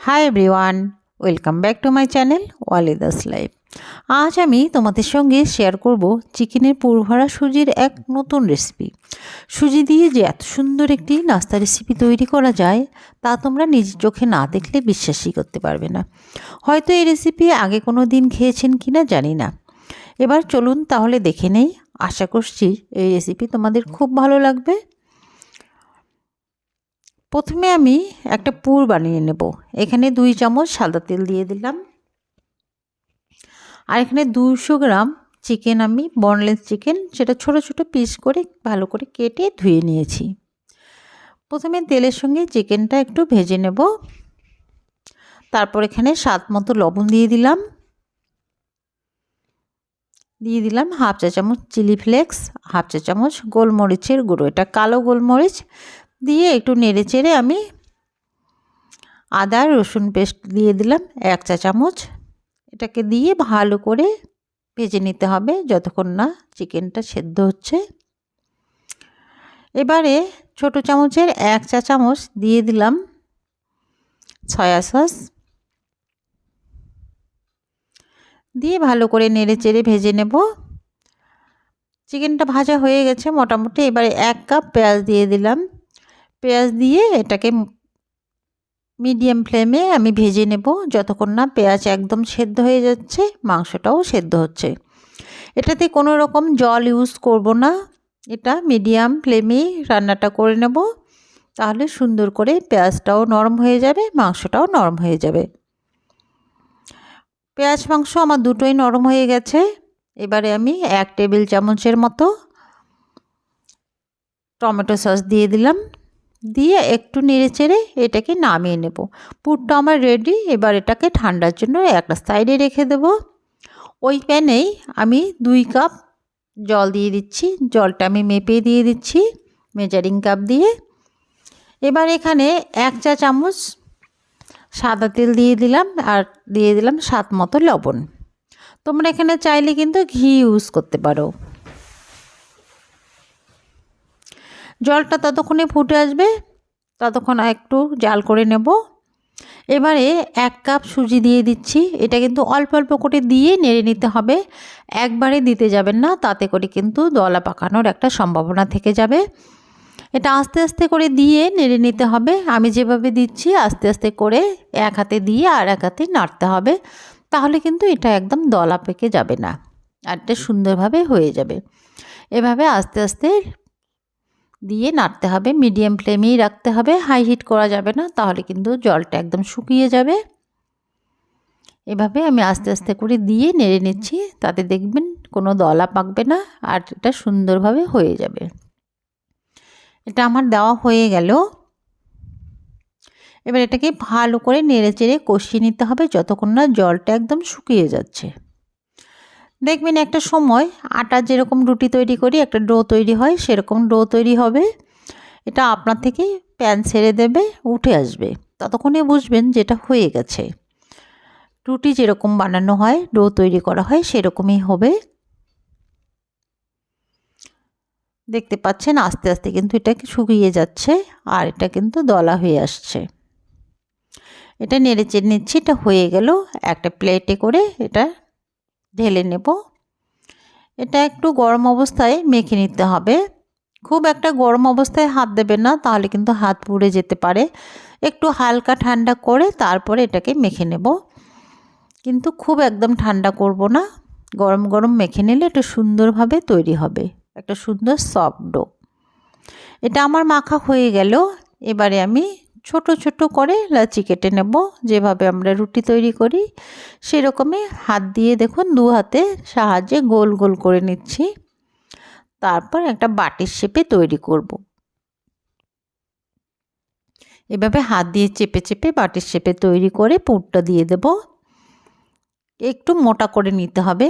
Hi everyone welcome back to my channel Walidas life আজ আমি তোমাদের সঙ্গে শেয়ার করব চিকেনের পুরভরা সুজির এক নতুন রেসিপি সুজি দিয়ে যে এত সুন্দর একটি নাস্তা রেসিপি তৈরি করা যায়, তা তোমরা নিজের চোখে না দেখলে বিশ্বাসই করতে পারবে না। হয়তো এই রেসিপি আগে কোনো দিন খেয়েছেন কি না জানি না। এবার চলুন তাহলে দেখে নেই, আশা করছি এই রেসিপি তোমাদের খুব ভালো লাগবে। প্রথমে আমি একটা পুর বানিয়ে নেব। এখানে দুই চামচ সাদা তেল দিয়ে দিলাম। আর এখানে দুশো গ্রাম চিকেন আমি বনলেস চিকেন, সেটা ছোট ছোট পিস করে ভালো করে কেটে ধুয়ে নিয়েছি। প্রথমে তেলের সঙ্গে চিকেনটা একটু ভেজে নেব। তারপর এখানে স্বাদ মতো লবণ দিয়ে দিলাম। দিয়ে দিলাম হাফ চা চামচ চিলি ফ্লেক্স, হাফ চা চামচ গোলমরিচের গুঁড়ো। এটা কালো গোলমরিচ দিয়ে একটু নেড়ে চেড়ে আমি আদা, রসুন পেস্ট দিয়ে দিলাম, এক চা চামচ। এটাকে দিয়ে ভালো করে ভেজে নিতে হবে যতক্ষণ না চিকেনটা সেদ্ধ হচ্ছে। এবারে ছোট চামচের এক চা চামচ দিয়ে দিলাম সয়া সস। দিয়ে ভালো করে নেড়ে চেড়ে ভেজে নেব। চিকেনটা ভাজা হয়ে গেছে মোটামুটি। এবারে এক কাপ পেঁয়াজ দিয়ে দিলাম। পেঁয়াজ দিয়ে এটাকে মিডিয়াম ফ্লেমে আমি ভেজে নেব। যতক্ষণ না পেঁয়াজ একদম সেদ্ধ হয়ে যাচ্ছে, মাংসটাও সেদ্ধ হচ্ছে। এটাতে কোনো রকম জল ইউজ করব না। এটা মিডিয়াম ফ্লেমে রান্নাটা করে নেব। তাহলে সুন্দর করে পেঁয়াজটাও নরম হয়ে যাবে, মাংসটাও নরম হয়ে যাবে। পেঁয়াজ, মাংস আমার দুটোই নরম হয়ে গেছে। এবারে আমি এক টেবিল চামচের মতো টমেটো সস দিয়ে দিলাম। দিয়ে একটু নেড়ে চেড়ে এটাকে নামিয়ে নেব। পুরটা আমার রেডি এবার এটাকে ঠান্ডার জন্য একটা সাইডে রেখে দেব। ওই প্যানেই আমি দুই কাপ জল দিয়ে দিচ্ছি। জলটা আমি মেপে দিয়ে দিচ্ছি মেজারিং কাপ দিয়ে। এবার এখানে এক চা চামচ সাদা তেল দিয়ে দিলাম আর দিয়ে দিলাম স্বাদ মতো লবণ। তোমরা এখানে চাইলে কিন্তু ঘি ইউজ করতে পারো। জলটা ততক্ষণে ফুটে আসবে, ততক্ষণ একটু জাল করে নেব। এবারে এক কাপ সুজি দিয়ে দিচ্ছি, এটা কিন্তু অল্প অল্প করে দিয়ে নেড়ে নিতে হবে। একবারে দিতে যাবেন না, তাতে করে কিন্তু দলা পাকানোর একটা সম্ভাবনা থেকে যাবে। এটা আস্তে আস্তে করে দিয়ে নেড়ে নিতে হবে। আমি যেভাবে দিচ্ছি, আস্তে আস্তে করে এক হাতে দিয়ে আর এক হাতে নাড়তে হবে। তাহলে কিন্তু এটা একদম দলা পেকে যাবে না, আর এটা সুন্দরভাবে হয়ে যাবে। এভাবে আস্তে আস্তে দিয়ে নাড়তে হবে মিডিয়াম ফ্লেমেই রাখতে হবে হাই হিট করা যাবে না, তাহলে কিন্তু জলটা একদম শুকিয়ে যাবে। এভাবে আমি আস্তে আস্তে করে দিয়ে নেড়ে নিচ্ছি, তাতে দেখবেন কোনো দলা পাকবে না, আর এটা সুন্দরভাবে হয়ে যাবে। এটা আমার দেওয়া হয়ে গেল। এবার এটাকে ভালো করে নেড়ে চেড়ে কষিয়ে নিতে হবে, যতক্ষণ না জলটা একদম শুকিয়ে যাচ্ছে। দেখবেন একটা সময় আটা যেরকম রুটি তৈরি করি, একটা ডো তৈরি হয়, সেরকম ডো তৈরি হবে। এটা আপনার থেকে প্যান ছেড়ে দেবে, উঠে আসবে। ততক্ষণে বুঝবেন যেটা হয়ে গেছে। রুটি যেরকম বানানো হয়, ডো তৈরি করা হয়, সেরকমই হবে। দেখতে পাচ্ছেন আস্তে আস্তে কিন্তু এটা শুকিয়ে যাচ্ছে আর এটা কিন্তু দলা হয়ে আসছে। এটা নেড়ে চেড়ে নিচ্ছি, এটা হয়ে গেল। একটা প্লেটে করে এটা ঢেলে নেব। এটা একটু গরম অবস্থায় মেখে নিতে হবে। খুব একটা গরম অবস্থায় হাত দেবেন না, তাহলে কিন্তু হাত পুড়ে যেতে পারে। একটু হালকা ঠান্ডা করে তারপরে এটাকে মেখে নেব। কিন্তু খুব একদম ঠান্ডা করব না। গরম গরম মেখে নিলে একটু সুন্দরভাবে তৈরি হবে। একটা সুন্দর সফট ডো। এটা আমার মাখা হয়ে গেল। এবারে আমি ছোট ছোট করে লাচি কেটে নেব। যেভাবে আমরা রুটি তৈরি করি, সেরকমই হাত দিয়ে দেখুন দু হাতে সাহায্যে গোল গোল করে নিচ্ছি। তারপর একটা বাটির শেপে তৈরি করব। এভাবে হাত দিয়ে চেপে চেপে বাটির শেপে তৈরি করে পুরটা দিয়ে দেব। একটু মোটা করে নিতে হবে।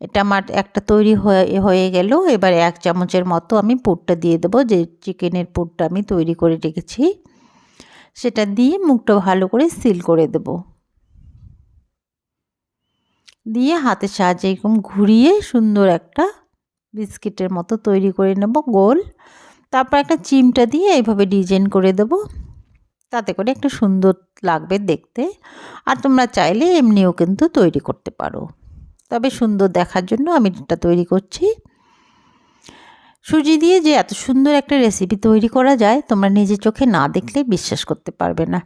এটা আমার একটা তৈরি হয়ে হয়ে গেল। এবার এক চামচের মতো আমি পুরটা দিয়ে দেবো, যে চিকেনের পুরটা আমি তৈরি করে রেখেছি। সেটা দিয়ে মুখটা ভালো করে সিল করে দেব। দিয়ে হাতের সাহায্যে এরকম ঘুরিয়ে সুন্দর একটা বিস্কিটের মতো তৈরি করে নেব, গোল। তারপর একটা চিমটা দিয়ে এইভাবে ডিজাইন করে দেব। তাতে করে একটা সুন্দর লাগবে দেখতে। আর তোমরা চাইলে এমনিও কিন্তু তৈরি করতে পারো। তবে সুন্দর দেখার জন্য আমি এটা তৈরি করছি। সুজি দিয়ে যে এত সুন্দর একটা রেসিপি তৈরি করা যায়, তোমরা নিজের চোখে না দেখলে বিশ্বাস করতে পারবে না।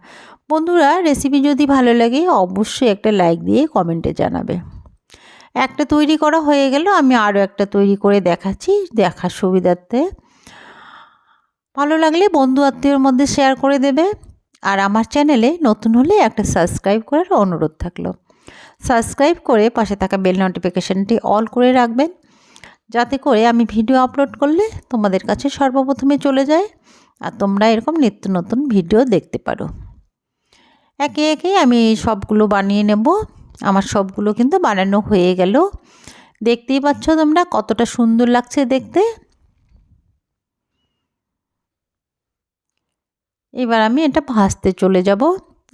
বন্ধুরা রেসিপি যদি ভালো লাগে, অবশ্যই একটা লাইক দিয়ে কমেন্টে জানাবে। একটা তৈরি করা হয়ে গেল, আমি আরও একটা তৈরি করে দেখাচ্ছি দেখার সুবিধার্থে। ভালো লাগলে বন্ধু আত্মীয়র মধ্যে শেয়ার করে দেবে, আর আমার চ্যানেলে নতুন হলে একটা সাবস্ক্রাইব করার অনুরোধ থাকল। সাবস্ক্রাইব করে পাশে থাকা বেল নোটিফিকেশানটি অল করে রাখবেন। যাতে করে আমি ভিডিও আপলোড করলে তোমাদের কাছে সর্বপ্রথমে চলে যায় আর তোমরা এরকম নিত্য নতুন ভিডিও দেখতে পারো। একে একে আমি সবগুলো বানিয়ে নেব। আমার সবগুলো কিন্তু বানানো হয়ে গেল। দেখতেই পাচ্ছ তোমরা কতটা সুন্দর লাগছে দেখতে। এবার আমি এটা ভাজতে চলে যাব।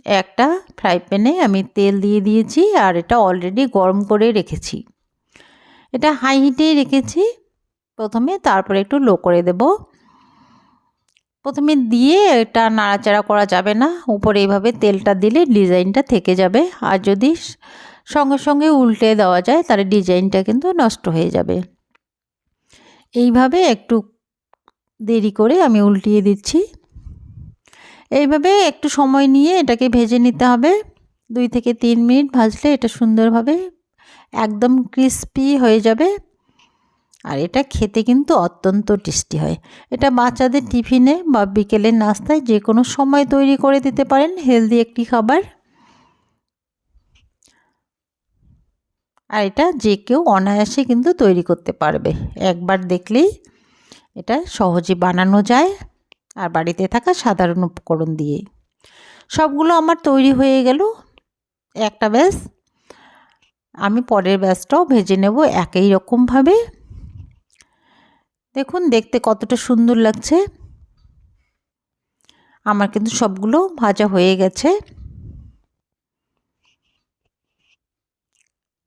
একটা ফ্রাই প্যানে আমি তেল দিয়ে দিয়েছি আর এটা অলরেডি গরম করে রেখেছি। এটা হাই হিটেই রেখেছি। প্রথমে তারপরে একটু লো করে দেব। প্রথমে দিয়ে এটা নাড়াচাড়া করা যাবে না। উপরে এইভাবে তেলটা দিলে ডিজাইনটা থেকে যাবে। আর যদি সঙ্গে সঙ্গে উল্টে দেওয়া যায় তাহলে ডিজাইনটা কিন্তু নষ্ট হয়ে যাবে। এইভাবে একটু দেরি করে আমি উল্টিয়ে দিচ্ছি। এইভাবে একটু সময় নিয়ে এটাকে ভেজে নিতে হবে। দুই থেকে তিন মিনিট ভাজলে এটা সুন্দরভাবে একদম ক্রিস্পি হয়ে যাবে। আর এটা খেতে কিন্তু অত্যন্ত টেস্টি হয়। এটা বাচ্চাদের টিফিনে বা বিকেলের নাস্তায় যে কোনো সময় তৈরি করে দিতে পারেন হেলদি একটি খাবার। আর এটা যে কেউ অনায়াসে কিন্তু তৈরি করতে পারবে। একবার দেখলেই এটা সহজে বানানো যায়। আর বাড়িতে থাকা সাধারণ উপকরণ দিয়ে সবগুলো আমার তৈরি হয়ে গেল। একটা ব্যাস। আমি পরের ব্যাসটাও ভেজে নেব একই রকমভাবে। দেখুন, দেখতে কতটা সুন্দর লাগছে। আমার কিন্তু সবগুলো ভাজা হয়ে গেছে।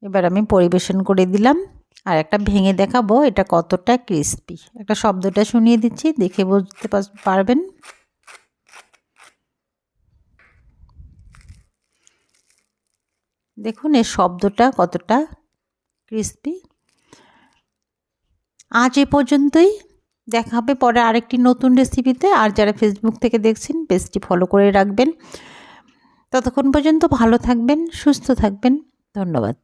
এবার আমি পরিবেশন করে দিলাম। আর একটা ভেঙে দেখাবো, এটা কতটা ক্রিস্পি একটা শব্দটা শুনিয়ে দিচ্ছি, দেখে বুঝতে পারবেন? দেখুন, এর শব্দটা কতটা ক্রিস্পি আজ এ পর্যন্তই, দেখা হবে পরে আরেকটি নতুন রেসিপিতে আর যারা ফেসবুক থেকে দেখছেন পেজটি ফলো করে রাখবেন। ততক্ষণ পর্যন্ত ভালো থাকবেন, সুস্থ থাকবেন। ধন্যবাদ।